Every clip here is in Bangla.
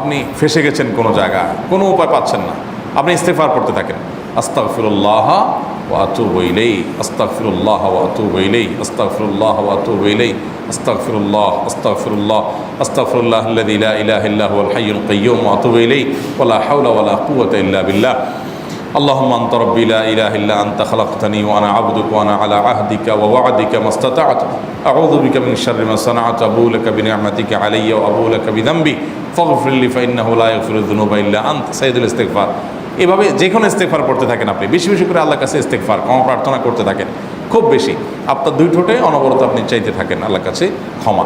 আপনি ফেসে গেছেন কোনো জায়গা, কোনো উপায় পাচ্ছেন না। আপনি ইস্তেফার করতে থাকেন। আস্তাগফিরুল্লাহ ওয়া আতুবু ইলাইহি, আস্তাগফিরুল্লাহ ওয়া আতুবু ইলাইহি, আস্তাগফিরুল্লাহ ওয়া আতুবু ইলাইহি, আস্তাগফিরুল্লাহ আস্তাগফিরুল্লাহ আস্তাগফিরুল্লাহ ফিরুল্লাহ লা ইলাহা ইলাহ ইল্লাহ হাইয়ুল কাইয়ুম ওয়াতু বইলেই ইলাইহি, ওয়া লা হাওলা ওয়া লা কুওয়াতা ইল্লা বিল্লাহ। اللهم انت ربي لا اله الا انت خلقتني وانا عبدك وانا على عهدك ووعدك ما استطعت اعوذ بك من شر ما صنعت ابو لك بنعمتك علي وابو لك بذنبي فاغفر لي فانه لا يغفر الذنوب الا انت سيد الاستغفار এভাবে যে কোনো ইস্তেকফার করতে থাকেন আপনি বেশি বেশি করে আল্লাহর কাছে ইস্তেকফার ক্ষমা প্রার্থনা করতে থাকেন খুব বেশি আপনার দুই ঠোঁটে অনবরত আপনি চাইতে থাকেন আল্লাহর কাছে ক্ষমা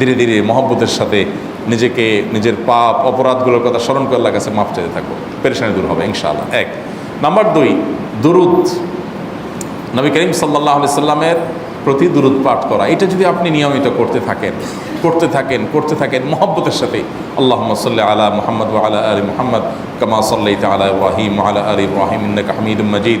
ধীরে ধীরে মহব্বতের সাথে নিজেকে, নিজের পাপ, অপরাধগুলোর কথা স্মরণ করে আল্লাহর কাছে মাফ চাইতে থাকব। পেরেশানি দূর হবে, ইনশাআল্লাহ। এক। নাম্বার দুই, দুরুদ। নবী করিম সাল্লাহ আলি সাল্লামের প্রতি দুরুদ পাঠ করা। এটা যদি আপনি নিয়মিত করতে থাকেন করতে থাকেন করতে থাকেন, মহব্বতের সাথে আল্লাহ সাল্লাহ আলা মোহাম্মদ আলা আলী মোহাম্মদ, কামা সাল্লাই আলা ইব্রাহিম আলা আলী ইব্রাহিম ইন্নাকা হামিদুম মজিদ।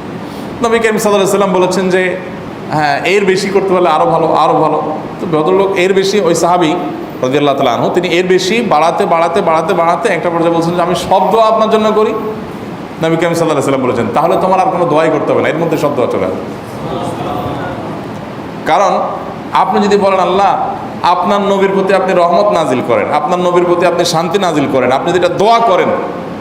নবী করিম সাল্লাম বলেছেন যে হ্যাঁ এর বেশি করতে পারলে আরও ভালো আরও ভালো। তো ভদ্রলোক এর বেশি, ওই সাহাবি রাজিয়াল্লাহ তালা আনহু, তিনি এর বেশি বাড়াতে বাড়াতে বাড়াতে বাড়াতে একটা পর্যায়ে বলছেন যে, আমি সব দোয়া আপনার জন্য করি। নবী কামিম সাল্লাহ সাল্লাম বলেছেন, তাহলে তোমার আর কোনো দোয়াই করতে হবে না। এর মধ্যে সব দোয়া চলে কারণ আপনি যদি বলেন, আল্লাহ, আপনার নবীর প্রতি আপনি রহমত নাজিল করেন, আপনার নবীর প্রতি আপনি শান্তি নাজিল করেন, আপনি যেটা দোয়া করেন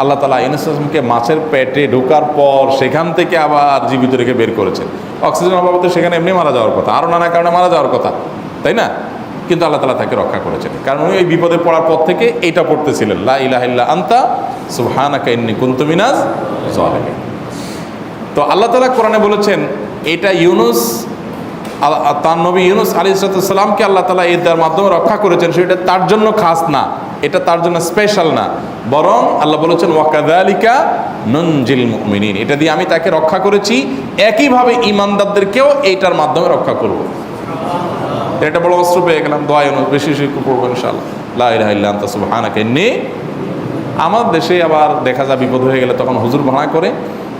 আল্লাহ তালা ইউনুসকে মাছের পেটে ঢোকার পর সেখান থেকে আবার জীবিত রেখে বের করেছেন। অক্সিজেন অভাবে তো সেখানে এমনি মারা যাওয়ার কথা, আরও নানা কারণে মারা যাওয়ার কথা, তাই না? কিন্তু আল্লাহ তালা তাকে রক্ষা করেছেন। কারণ উনি ওই বিপদে পড়ার পর থেকে এইটা পড়তেছিলেন, লা ইলাহা ইল্লা আন্তা সুবহানাকা ইন্নী কুনতু মিনাজ জালিমিন। তো আল্লাহ তালা কোরআনে বলেছেন, এটা ইউনুস তার নবী ইউনুস আলী সালামকে আল্লাহ তালা দেওয়ার মাধ্যমে রক্ষা করেছেন, সেটা তার জন্য খাস না। এটা তার জন্য স্পেশাল না। বরং আল্লাহ বলেছেন ওয়াকাদালিকা নঞ্জিল মুমিনিন। এটা দিয়ে আমি তাকে রক্ষা করেছি, একইভাবে ইমানদারদেরকেও এইটার মাধ্যমে রক্ষা করব। এটা বড় অস্ত্র পেয়ে গেলাম, দোয়া বেশি বেশি পড়ব ইনশাআল্লাহ। লা ইলাহা ইল্লা আনতা আমার দেশে আবার দেখা যায় বিপদ হয়ে গেলে তখন হুজুর ভাড়া করে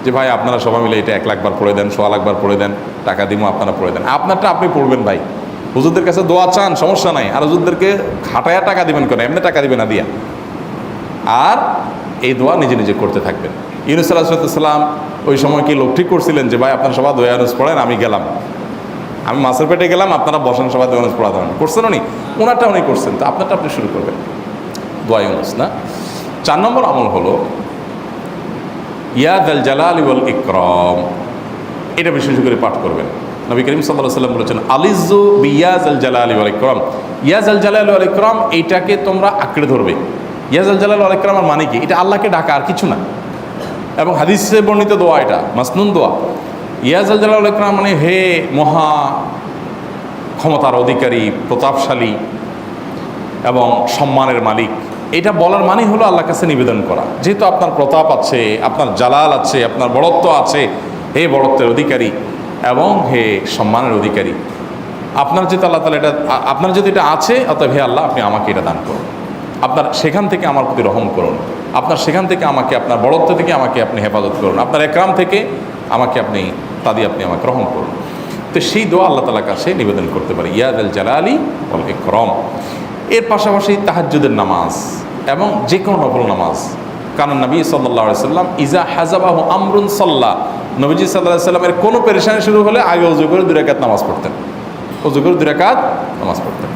যে ভাই আপনারা সবাই মিলে এটা এক লাখবার পড়ে দেন, সোয়া লাখবার পড়ে দেন, টাকা দিমো, আপনারা পড়ে দেন। আপনারটা আপনি পড়বেন ভাই। হুজুরদের কাছে দোয়া চান, সমস্যা নাই। আর হুজুরদেরকে খাটায়া টাকা দিবেন কেন? এমনি টাকা দিবেন না দিয়া। আর এই দোয়া নিজে নিজে করতে থাকবেন। ইউনুস আলাহিসাল্লাম ওই সময় কি লোক ঠিক করছিলেন যে, ভাই, আপনারা সবাই দোয়া ইউনুস পড়েন, আমি গেলাম। আমি মাছের পেটে গেলাম, আপনারা বসেন, সবাই দোয়া ইউনুস পড়া দেবেন করছেন উনি? ওনারটা উনি করছেন। তো আপনারটা আপনি শুরু করবেন। দোয়া ইউনুস, না? চার নম্বর আমল হলো ইয়াদ আল জালাল ওয়াল ইকরম। এটা বিশেষ করে পাঠ করবেন। নবী করিম সাল্লাহ সাল্লাম বলেছেন আলিজু বিয়াজ আল জালাল ওয়াল ইকরম। ইয়াজ আল জালাল ওয়াল ইকরম এইটাকে তোমরা আঁকড়ে ধরবে। ইয়াজ আল জালাল ওয়াল ইকরমের মানে কি? এটা আল্লাহকে ডাকা আর কিছু না। এবং হাদিসে বর্ণিত দোয়া এটা, মাসনুন দোয়া। ইয়াজ আল জালাল ইকরাম মানে হে মহা ক্ষমতার অধিকারী, প্রতাপশালী এবং সম্মানের মালিক। এটা বলার মানে হলো আল্লাহর কাছে নিবেদন করা। যেহেতু আপনার প্রতাপ আছে, আপনার জালাল আছে, আপনার বড়ত্ব আছে, হে বড়ত্বের অধিকারী এবং হে সম্মানের অধিকারী, আপনার যেহেতু আল্লাহ তালা এটা আপনার যদি এটা আছে, অতএব হে আল্লাহ আপনি আমাকে এটা দান করুন। আপনার সেখান থেকে আমার প্রতি রহম করুন। আপনার সেখান থেকে আমাকে, আপনার বড়ত্ব থেকে আমাকে আপনি হেফাজত করুন। আপনার একরাম থেকে আমাকে আপনি, তা দিয়ে আপনি আমাকে রহম করুন। তো সেই দোয়া আল্লাহ তালার কাছে নিবেদন করতে পারি। ইয়াদ আল জালালি অল ইকরম। এর পাশাপাশি তাহাজুদের নামাজ এবং যে কোনো নফল নামাজ। কারণ নবী সাল্লা সাল্লাম ইজা হাজাবাহ আমরুন সাল্লাহ নবীজি সাল্লাহ সাল্লামের কোনো পেরেশানি শুরু হলে আগে অজু করে দুরাকাত নামাজ পড়তেন। অজু করে দুরাকাত নামাজ পড়তেন।